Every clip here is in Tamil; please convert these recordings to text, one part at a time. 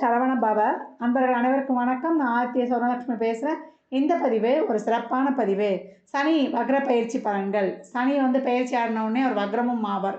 சரவண பவ. அன்பர்கள் அனைவருக்கும் வணக்கம். நான் ஆர்த்திய சௌரலட்சுமி பேசுகிறேன் இந்த பதிவு ஒரு சிறப்பான பதிவு. சனி வக்ர பயிற்சி பலன்கள். சனி வந்து பயிற்சி ஆடினவுடனே அவர் வக்ரமும் ஆவார்.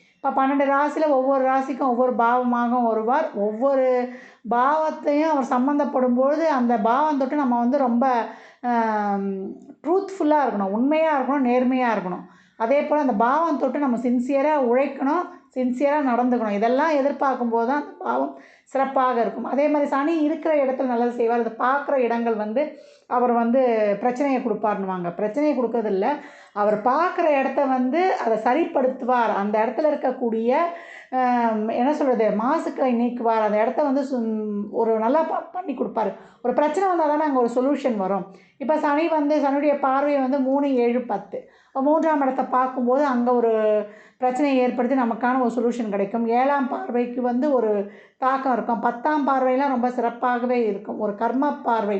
இப்போ பன்னெண்டு ராசியில் ஒவ்வொரு ராசிக்கும் ஒவ்வொரு பாவமாக வருவார். ஒவ்வொரு பாவத்தையும் அவர் சம்மந்தப்படும் பொழுது அந்த பாவம் தொட்டு நம்ம வந்து ரொம்ப ட்ரூத்ஃபுல்லாக இருக்கணும் உண்மையாக இருக்கணும் நேர்மையாக இருக்கணும். அதே போல் அந்த பாவம் தொட்டு நம்ம சின்சியராக உழைக்கணும் சின்சியராக நடந்துக்கணும். இதெல்லாம் எதிர்பார்க்கும் போது தான் அந்த பாவம் சிறப்பாக இருக்கும். அதே மாதிரி சனி இருக்கிற இடத்துல நல்லது செய்வார். அதை பார்க்குற இடங்கள் வந்து அவர் வந்து பிரச்சனையை கொடுப்பாருன்னுவாங்க. பிரச்சனையை கொடுக்கறதில்ல. அவர் பார்க்குற இடத்த வந்து அதை சரிப்படுத்துவார். அந்த இடத்துல இருக்கக்கூடிய என்ன சொல்கிறது மாசுக்களை நீக்குவார். அந்த இடத்த வந்து ஒரு நல்லா ப பண்ணி கொடுப்பாரு. ஒரு பிரச்சனை வந்தால் தானே அங்கே ஒரு சொல்யூஷன் வரும். இப்போ சனி வந்து சனியுடைய பார்வையை வந்து மூணு ஏழு பத்து. மூன்றாம் இடத்தை பார்க்கும்போது அங்கே ஒரு பிரச்சனையை ஏற்படுத்தி நமக்கான ஒரு சொல்யூஷன் கிடைக்கும். ஏழாம் பார்வைக்கு வந்து ஒரு தாக்கம் இருக்கும். பத்தாம் பார்வையெல்லாம் ரொம்ப சிறப்பாகவே இருக்கும். ஒரு கர்ம பார்வை.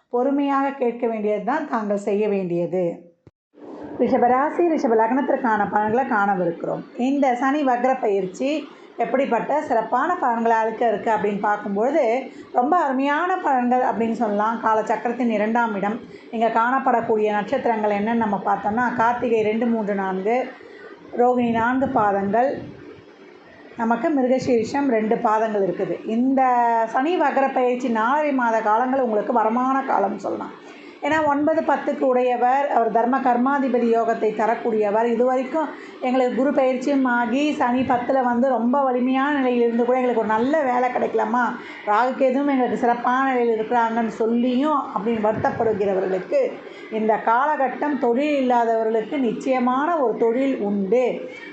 பொறுமையாக கேட்க வேண்டியது தான் தாங்கள் செய்ய வேண்டியது. ரிஷபராசி ரிஷப லக்னத்திற்கான பலன்களை காணவிருக்கிறோம். இந்த சனி வக்ர பயிற்சி எப்படிப்பட்ட சிறப்பான பலன்களை அழுக்க இருக்குது அப்படின்னு பார்க்கும்பொழுது ரொம்ப அருமையான பலன்கள் அப்படின்னு சொல்லலாம். காலச்சக்கரத்தின் இரண்டாம் இடம். இங்கே காணப்படக்கூடிய நட்சத்திரங்கள் என்னென்னு நம்ம பார்த்தோம்னா கார்த்திகை ரெண்டு மூன்று நான்கு ரோகிணி நான்கு பாதங்கள் நமக்கு மிருகசீரிஷம் ரெண்டு பாதங்கள் இருக்குது. இந்த சனி வகர பயிற்சி நாலரை மாத காலங்கள் உங்களுக்கு வரமான காலம்னு சொல்லலாம். ஏன்னா ஒன்பது பத்துக்கு உடையவர் அவர் தர்ம கர்மாதிபதி யோகத்தை தரக்கூடியவர். இது வரைக்கும் எங்களுக்கு குரு பயிற்சியும் ஆகி சனி பத்தில் வந்து ரொம்ப வலிமையான நிலையில் இருந்து கூட எங்களுக்கு ஒரு நல்ல வேலை கிடைக்கலாமா ராகுக்கு எதுவும் எங்களுக்கு சிறப்பான நிலையில் இருக்கிறாங்கன்னு சொல்லியும் அப்படின்னு வருத்தப்படுகிறவர்களுக்கு இந்த காலகட்டம் தொழில் இல்லாதவர்களுக்கு நிச்சயமான ஒரு தொழில் உண்டு.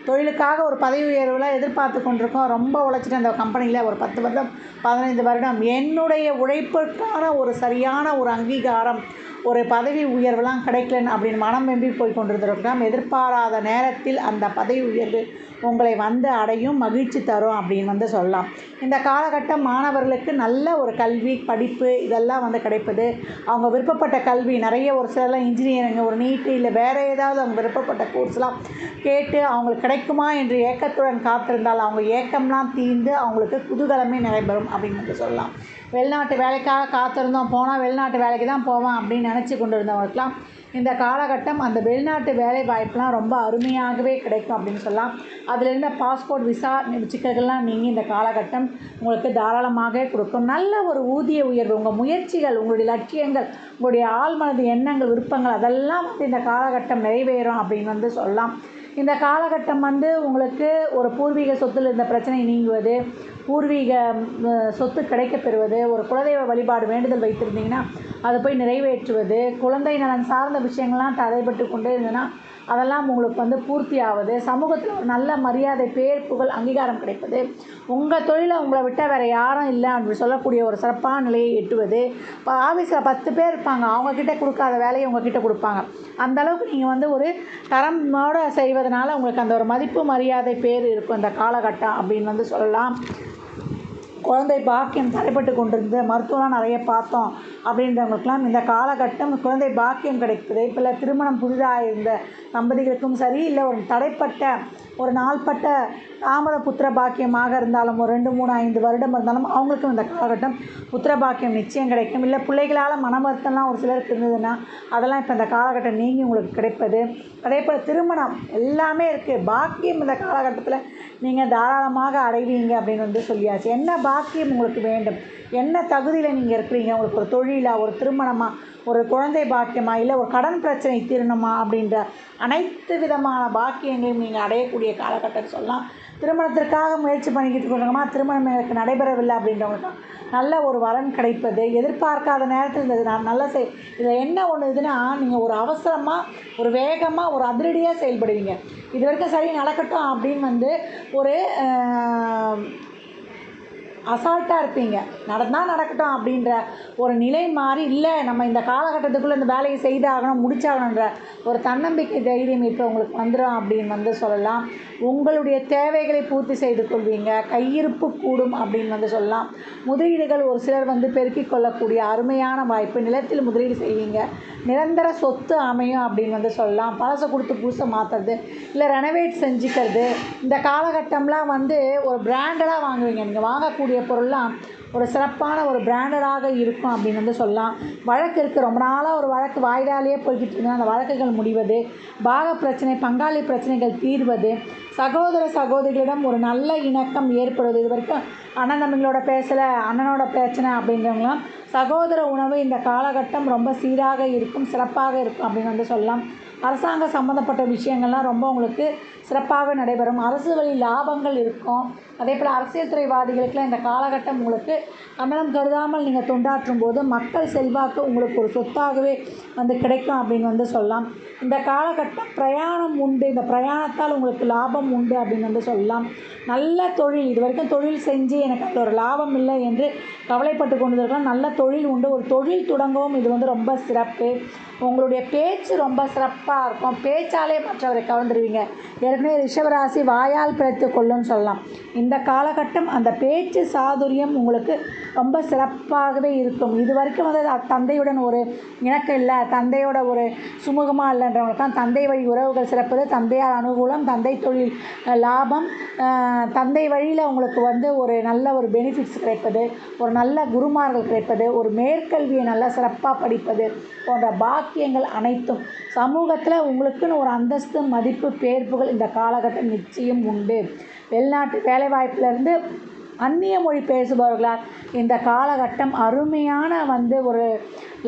தொழிலுக்காக ஒரு பதவி உயர்வுலாம் எதிர்பார்த்து கொண்டிருக்கோம். ரொம்ப உழைச்சிட்டு அந்த கம்பெனியில் ஒரு பத்து வருடம் பதினைந்து வருடம். என்னுடைய உழைப்புக்கான ஒரு சரியான ஒரு அங்கீகாரம் ஒரு பதவி உயர்வுலாம் கிடைக்கலன்னு அப்படின்னு மனம் வெம்பி போய் கொண்டிருந்திருக்கலாம் எதிர்பாராத நேரத்தில் அந்த பதவி உயர்வு உங்களை வந்து அடையும் மகிழ்ச்சி தரும் அப்படின்னு வந்து சொல்லலாம். இந்த காலகட்டம் மாணவர்களுக்கு நல்ல ஒரு கல்வி படிப்பு இதெல்லாம் வந்து கிடைப்பது. அவங்க விருப்பப்பட்ட கல்வி நிறைய ஒரு சிலர்லாம் இன்ஜினியரிங் ஒரு நீட்டு இல்லை வேறு ஏதாவது அவங்க விருப்பப்பட்ட கோர்ஸ்லாம் கேட்டு அவங்களுக்கு கிடைக்குமா என்று ஏக்கத்துடன் காத்திருந்தால் அவங்க ஏக்கம்லாம் தீர்ந்து அவங்களுக்கு குதூகலமே நடைபெறும் அப்படின்னு வந்து சொல்லலாம். வெளிநாட்டு வேலைக்காக காத்திருந்தோம். போனால் வெளிநாட்டு வேலைக்கு தான் போவோம் அப்படின்னு நினச்சி கொண்டு இருந்தவங்களுக்கெல்லாம் இந்த காலகட்டம் அந்த வெளிநாட்டு வேலை வாய்ப்புலாம் ரொம்ப அருமையாகவே கிடைக்கும் அப்படின்னு சொல்லலாம். அதில் இருந்த பாஸ்போர்ட் விசா சிக்கல்கள்லாம் நீங்கள் இந்த காலகட்டம் உங்களுக்கு தாராளமாக கொடுக்கும். நல்ல ஒரு ஊதிய உயர்வு உங்கள் முயற்சிகள் உங்களுடைய லட்சியங்கள் உங்களுடைய ஆழ்மனது எண்ணங்கள் விருப்பங்கள் அதெல்லாம் வந்து இந்த காலகட்டம் நிறைவேறும் அப்படின்னு வந்து சொல்லலாம். இந்த காலகட்டம் வந்து உங்களுக்கு ஒரு பூர்வீக சொத்தில் இருந்த பிரச்சனை நீங்குவது பூர்வீக சொத்து கிடைக்கப்பெறுவது ஒரு குலதெய்வ வழிபாடு வேண்டுதல் வைத்திருந்தீங்கன்னா அதை போய் நிறைவேற்றுவது குழந்தை நலன் சார்ந்த விஷயங்கள்லாம் தடைபட்டு கொண்டே இருந்ததுன்னா அதெல்லாம் உங்களுக்கு வந்து பூர்த்தி ஆகுது சமூகத்தில் ஒரு நல்ல மரியாதை பேர் புகழ் அங்கீகாரம் கிடைப்பது. உங்கள் தொழிலை உங்களை விட்டால் வேறு யாரும் இல்லை அப்படின்னு சொல்லக்கூடிய ஒரு சிறப்பான நிலையை எட்டுவது. இப்போ ஆஃபீஸில் பத்து பேர் இருப்பாங்க. அவங்கக்கிட்ட கொடுக்காத வேலையை உங்ககிட்ட கொடுப்பாங்க. அந்தளவுக்கு நீங்கள் வந்து ஒரு தரமோடு செய்வதனால உங்களுக்கு அந்த ஒரு மதிப்பு மரியாதை பேர் இருக்கும். இந்த காலகட்டம் அப்படின்னு வந்து சொல்லலாம். குழந்தை பாக்கியம் தடைப்பட்டு கொண்டிருந்தது. மருத்துவம்லாம் நிறைய பார்த்தோம் அப்படின்றவங்களுக்கெல்லாம் இந்த காலகட்டம் குழந்தை பாக்கியம் கிடைக்குது இப்போ திருமணம் புதிதாக இருந்த தம்பதிகளுக்கும் சரி இல்லை ஒரு தடைப்பட்ட ஒரு நாள்பட்ட தாமத புத்திர பாக்கியமாக இருந்தாலும் ஒரு ரெண்டு மூணு ஐந்து வருடம் இருந்தாலும் அவங்களுக்கும் இந்த காலகட்டம் புத்திர பாக்கியம் நிச்சயம் கிடைக்கும். இல்லை பிள்ளைகளால் மன வருத்தம்லாம் ஒரு சிலருக்கு இருந்ததுன்னா அதெல்லாம் இப்போ இந்த காலகட்டம் நீங்கி உங்களுக்கு கிடைப்பது. அதே போல் திருமணம் எல்லாமே இருக்குது பாக்கியம் இந்த காலகட்டத்தில் நீங்கள் தாராளமாக அடைவீங்க அப்படின்னு வந்து சொல்லியாச்சு. என்ன பாக்கியம் உங்களுக்கு வேண்டும்? என்ன தகுதியில் நீங்கள் இருக்கிறீங்க? உங்களுக்கு ஒரு தொழிலாக ஒரு திருமணமாக ஒரு குழந்தை பாக்கியமா இல்லை ஒரு கடன் பிரச்சனை தீரணுமா அப்படின்ற அனைத்து விதமான பாக்கியங்களையும் நீங்கள் அடையக்கூடிய காலகட்டம் சொல்லலாம். திருமணத்திற்காக முயற்சி பண்ணிக்கிட்டு இருக்கிறவங்கம்மா திருமணம் எனக்கு நடைபெறவில்லை அப்படின்றவங்களுக்கும் நல்ல ஒரு வரன் கிடைப்பது எதிர்பார்க்காத நேரத்தில் இந்த நான் நல்ல செய் இதில் என்ன ஒன்று இதுன்னா நீங்கள் ஒரு அவசரமாக ஒரு வேகமாக ஒரு அதிரடியாக செயல்படுவீங்க. இது வரைக்கும் சரி நடக்கட்டும் அப்படின்னு வந்து ஒரு அசால்ட்டாக இருப்பீங்க. நடந்தால் நடக்கட்டும் அப்படின்ற ஒரு நிலை மாறி இல்லை நம்ம இந்த காலகட்டத்துக்குள்ளே இந்த வேலையை செய்தாகணும் முடிச்சாகணுன்ற ஒரு தன்னம்பிக்கை தைரியம் இப்போ உங்களுக்கு வந்துடும் அப்படின்னு வந்து சொல்லலாம். உங்களுடைய தேவைகளை பூர்த்தி செய்து கொள்வீங்க. கையிருப்பு கூடும் அப்படின்னு வந்து சொல்லலாம். முதலீடுகள் ஒரு சிலர் வந்து பெருக்கிக் கொள்ளக்கூடிய அருமையான வாய்ப்பு. நிலத்தில் முதலீடு செய்வீங்க. நிரந்தர சொத்து அமையும் அப்படின்னு வந்து சொல்லலாம். பழசை கொடுத்து புதுசை மாற்றுறது இல்லை ரெனவேட் செஞ்சுக்கிறது. இந்த காலகட்டம்லாம் வந்து ஒரு பிராண்டடாக வாங்குவீங்க. நீங்கள் வாங்கக்கூடிய பொருள்லாம் ஒரு சிறப்பான ஒரு பிராண்டடாக இருக்கும் அப்படின்னு வந்து சொல்லலாம். வழக்கு இருக்குது ரொம்ப நாளாக ஒரு வழக்கு வாய்தாலேயே போய்கிட்டு இருக்குன்னா அந்த வழக்குகள் முடிவது பாக பிரச்சனை பங்காளி பிரச்சனைகள் தீர்வது சகோதர சகோதரிகளிடம் ஒரு நல்ல இணக்கம் ஏற்படுவது. இது வரைக்கும் அண்ணன் தம்பிங்களோட பேசலை அண்ணனோட பிரச்சனை அப்படின்றவங்களாம் சகோதர உணவு இந்த காலகட்டம் ரொம்ப சீராக இருக்கும் சிறப்பாக இருக்கும் அப்படின்னு வந்து சொல்லலாம். அரசாங்க சம்மந்தப்பட்ட விஷயங்கள்லாம் ரொம்ப உங்களுக்கு சிறப்பாக நடைபெறும். அரசு வழி லாபங்கள் இருக்கும். அதே போல் அரசியல் துறைவாதிகளுக்கெல்லாம் இந்த காலகட்டம் உங்களுக்கு கமலம் கருதாமல் நீங்கள் தொண்டாற்றும் போது மக்கள் செல்வாக்கு உங்களுக்கு ஒரு சொத்தாகவே வந்து கிடைக்கும் அப்படின்னு வந்து சொல்லலாம். இந்த காலகட்டம் பிரயாணம் உண்டு. இந்த பிரயாணத்தால் உங்களுக்கு லாபம் உண்டு அப்படின்னு வந்து சொல்லலாம். நல்ல தொழில். இது வரைக்கும் தொழில் செஞ்சு எனக்கு அதில் ஒரு லாபம் இல்லை என்று கவலைப்பட்டு கொண்டு இருக்கலாம் நல்ல தொழில் உண்டு. ஒரு தொழில் தொடங்கவும் இது வந்து ரொம்ப சிறப்பு. உங்களுடைய பேச்சு ரொம்ப சிறப்பாக இருக்கும். பேச்சாலே மற்றவரை கவர்ந்துருவீங்க. உடனே ரிஷபராசி வாயால் பிழைத்து கொள்ளும்னு சொல்லலாம். இந்த காலகட்டம் அந்த பேச்சு சாதுரியம் உங்களுக்கு ரொம்ப சிறப்பாகவே இருக்கும். இது வரைக்கும் வந்து தந்தையுடன் ஒரு இணக்கம் இல்லை. தந்தையோட ஒரு சுமூகமாக இல்லைன்றவங்களுக்கு தான் தந்தை வழி உறவுகள் சிறப்பது. தந்தையார் அனுகூலம் தந்தை தொழில் லாபம். தந்தை வழியில் உங்களுக்கு வந்து ஒரு நல்ல ஒரு பெனிஃபிட்ஸ் கிடைப்பது. ஒரு நல்ல குருமார்கள் கிடைப்பது. ஒரு மேற்கல்வியை நல்லா சிறப்பாக படிப்பது போன்ற பாக்கியங்கள் அனைத்தும் சமூகத்தில் உங்களுக்குன்னு ஒரு அந்தஸ்து மதிப்பு பேர்ப்புகள் இந்த காலகட்டம் நிச்சயம் உண்டு. வெளிநாட்டு வேலைவாய்ப்பிலிருந்து அந்நிய மொழி பேசுபவர்களால் இந்த காலகட்டம் அருமையான வந்து ஒரு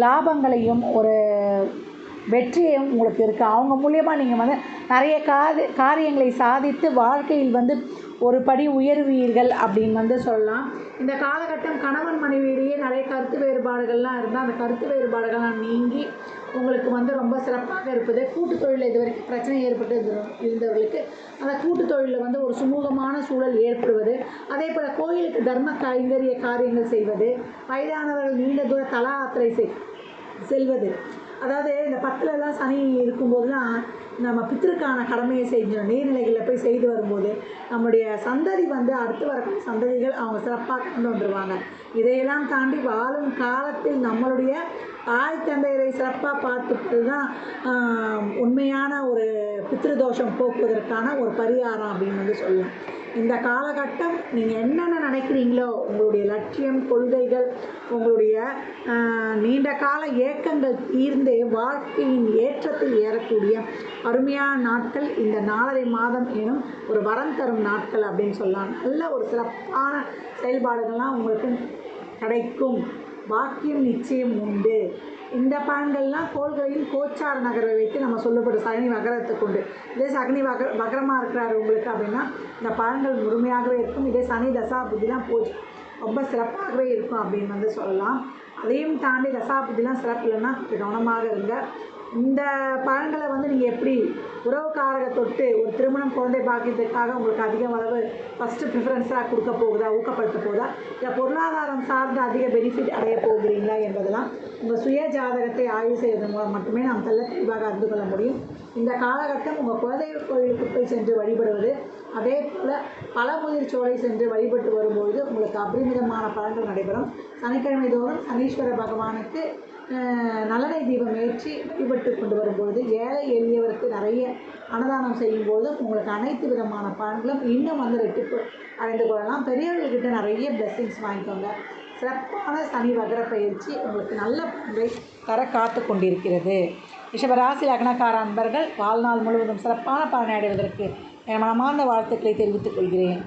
லாபங்களையும் ஒரு வெற்றியும் உங்களுக்கு இருக்குது அவங்க மூலியமாக நீங்கள் வந்து நிறைய காது காரியங்களை சாதித்து வாழ்க்கையில் வந்து ஒரு படி உயர்வீர்கள் அப்படின்னு வந்து சொல்லலாம். இந்த காலகட்டம் கணவன் மனைவியிடையே நிறைய கருத்து வேறுபாடுகள்லாம் இருந்தால் அந்த கருத்து வேறுபாடுகள்லாம் நீங்கி உங்களுக்கு வந்து ரொம்ப சிறப்பாக இருப்பது. கூட்டு தொழிலில் இது வரைக்கும் பிரச்சனை ஏற்பட்டு இருந்த- இருந்தவர்களுக்கு அந்த கூட்டு தொழிலில் வந்து ஒரு சுமூகமான சூழல் ஏற்படுவது. அதே போல் கோயிலுக்கு தர்ம கைங்கரிய காரியங்கள் செய்வது. வயதானவர்கள் நீண்ட தூர தல யாத்திரை செய் செல்வது. அதாவது இந்த பத்துலலாம் சனி இருக்கும்போதெல்லாம் நம்ம பித்திருக்கான கடமையை செஞ்சோம் நீர்நிலைகளில் போய் செய்து வரும்போது நம்முடைய சந்ததி வந்து அடுத்து வரக்கூடிய சந்ததிகள் அவங்க சிறப்பாக கொண்டு வந்துடுவாங்க இதையெல்லாம் தாண்டி வாழும் காலத்தில் நம்மளுடைய தாய் தந்தையரை சிறப்பாக பார்த்துட்டு தான் உண்மையான ஒரு பித்ருதோஷம் போக்குவதற்கான ஒரு பரிகாரம் அப்படின்னு வந்து சொல்லலாம். இந்த காலகட்டம் நீங்கள் என்னென்ன நினைக்கிறீங்களோ உங்களுடைய லட்சியம் கொள்கைகள் உங்களுடைய நீண்ட கால ஏக்கங்கள் தீர்ந்து வாழ்க்கையின் ஏற்றத்தில் ஏறக்கூடிய அருமையான நாட்கள் இந்த நாலரை மாதம் எனும் ஒரு வரம் தரும் நாட்கள் அப்படின்னு சொல்லலாம். நல்ல ஒரு சிறப்பான செயல்பாடுகள்லாம் உங்களுக்கு கிடைக்கும். பாக்கியம் நிச்சயம் உண்டு. இந்த பலன்கள்லாம் கோள்களையும் கோச்சார் நகரை வைத்து நம்ம சொல்லப்படும் சனி வகரத்துக்கு உண்டு. இதே சனி வக வகரமாக இருக்கிறார் உங்களுக்கு அப்படின்னா இந்த பலன்கள் முழுமையாகவே இருக்கும். இதே சனி தசா புத்திலாம் போச்சு. ரொம்ப சிறப்பாகவே இருக்கும் அப்படின்னு வந்து சொல்லலாம். அதையும் தாண்டி தசா புத்திலாம் சிறப்பு இல்லைன்னா கவனமாக இருங்க. இந்த பலன்களை வந்து நீங்கள் எப்படி உறவுக்காரக தொட்டு ஒரு திருமணம் குழந்தை பாக்கியத்துக்காக உங்களுக்கு அதிக அளவு ஃபஸ்ட்டு ப்ரிஃபரன்ஸாக கொடுக்க போகுதா ஊக்கப்படுத்த போகுதா? இல்லை பொருளாதாரம் சார்ந்த அதிக பெனிஃபிட் அடைய போகிறீங்களா என்பதெல்லாம் உங்கள் சுய ஜாதகத்தை ஆய்வு செய்வதன் மூலம் மட்டுமே நாம் தெல்ல தெளிவாக அறிந்து கொள்ள முடியும். இந்த காலகட்டம் உங்கள் குழந்தை கோயிலுக்கு போய் சென்று வழிபடுவது அதே போல் பழமுதிர் சோலை சென்று வழிபட்டு வரும்பொழுது உங்களுக்கு அபரிமிதமான பலன்கள் நடைபெறும். சனிக்கிழமை தோறும் சனீஸ்வர பகவானுக்கு நலனை தீபம் ஏற்றி வழிபட்டு கொண்டு வரும்பொழுது ஏழை எளியவருக்கு நிறைய அன்னதானம் செய்யும்போது உங்களுக்கு அனைத்து விதமான பலன்களும் இன்னும் வந்து ரெட்டிப்பு அடைந்து கொள்ளலாம். பெரியவர்கள்கிட்ட நிறைய பிளெஸ்ஸிங்ஸ் வாங்கிக்கோங்க. சிறப்பான சனி வகர பயிற்சி உங்களுக்கு நல்ல பண்பை தர காத்து கொண்டிருக்கிறது. ரிஷபராசி லக்னக்கார அன்பர்கள் வாழ்நாள் முழுவதும் சிறப்பான பலனை அடைவதற்கு என் மனமார்ந்த வாழ்த்துக்களை தெரிவித்துக் கொள்கிறேன்.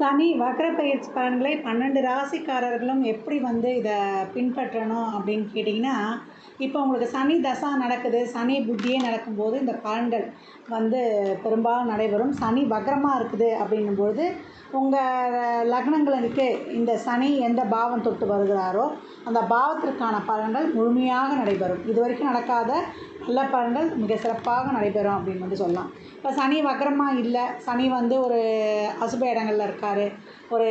சனி வக்ர பயிற்சி பலன்களை பன்னெண்டு ராசிக்காரர்களும் எப்படி வந்து இதை பின்பற்றணும் அப்படின்னு கேட்டிங்கன்னா இப்போ உங்களுக்கு சனி தசா நடக்குது சனி புத்தியே நடக்கும்போது இந்த பலன்கள் வந்து பெரும்பாலும் நடைபெறும். சனி வக்ரமாக இருக்குது அப்படின்னும்பொழுது உங்கள் லக்னங்களுக்கு இந்த சனி எந்த பாவம் தொட்டு வருகிறாரோ அந்த பாவத்திற்கான பலன்கள் முழுமையாக நடைபெறும். இது வரைக்கும் நடக்காத நல்ல பலன்கள் மிக சிறப்பாக நடைபெறும் அப்படின்னு வந்து சொல்லலாம். இப்போ சனி வக்ரமாக இல்லை சனி வந்து ஒரு அசுப இடங்களில் இருக்கார் ஒரு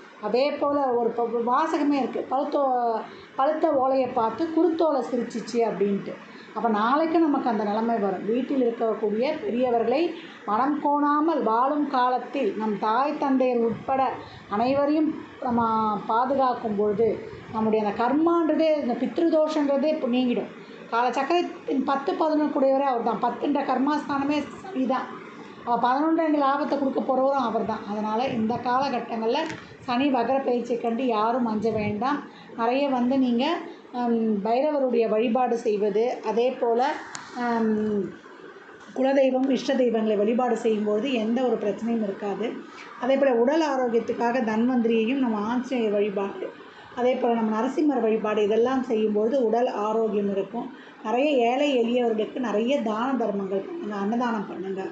அதே போல் ஒரு ப- வாசகமே இருக்குது பழுத்தோ பழுத்த ஓலையை பார்த்து குருத்தோலை சிரிச்சிச்சு அப்படின்ட்டு. அப்போ நாளைக்கு நமக்கு அந்த நிலைமை வரும். வீட்டில் இருக்கக்கூடிய பெரியவர்களை மனம் கோணாமல் வாழும் காலத்தில் நம் தாய் தந்தையர் உட்பட அனைவரையும் நம்ம பாதுகாக்கும் பொழுது நம்முடைய அந்த கர்மான்றதே இந்த பித்ருதோஷன்றதே இப்போ நீங்கிடும். காலச்சக்கரத்தின் பத்து பதினொன்று கூடியவரை அவர் தான் பத்துன்ற கர்மாஸ்தானமே சரிதான். பதினொன்று ரெண்டு லாபத்தை கொடுக்க போகிறவரும் அவர் தான் அதனால் இந்த காலகட்டங்களில் சனி வகர பயிற்சியை கண்டு யாரும் அஞ்ச வேண்டாம். நிறைய வந்து நீங்கள் பைரவருடைய வழிபாடு செய்வது அதே போல் குலதெய்வம் இஷ்ட தெய்வங்களை வழிபாடு செய்யும்போது எந்த ஒரு பிரச்சனையும் இருக்காது. அதே போல் உடல் ஆரோக்கியத்துக்காக தன்வந்திரியையும் நம்ம ஆஞ்சநேயர் வழிபாடு அதே போல் நம்ம நரசிம்மர் வழிபாடு இதெல்லாம் செய்யும்போது உடல் ஆரோக்கியம் இருக்கும். நிறைய ஏழை எளியவர்களுக்கு நிறைய தான தர்மங்கள் பண்ணுங்கள் அன்னதானம் பண்ணுங்கள்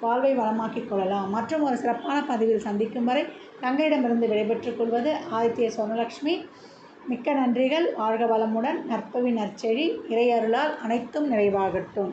வாழ்வை வளமாக்கிக் கொள்ளலாம். மற்றும் ஒரு சிறப்பான பதிவில் சந்திக்கும் வரை தங்களிடமிருந்து விடைபெற்றுக் கொள்வது ஆதித்ய சோமலக்ஷ்மி. மிக்க நன்றிகள். வாழ்க வளமுடன். நற்பவி நற்செழி. இறையருளால் அனைத்தும் நிறைவாகட்டும்.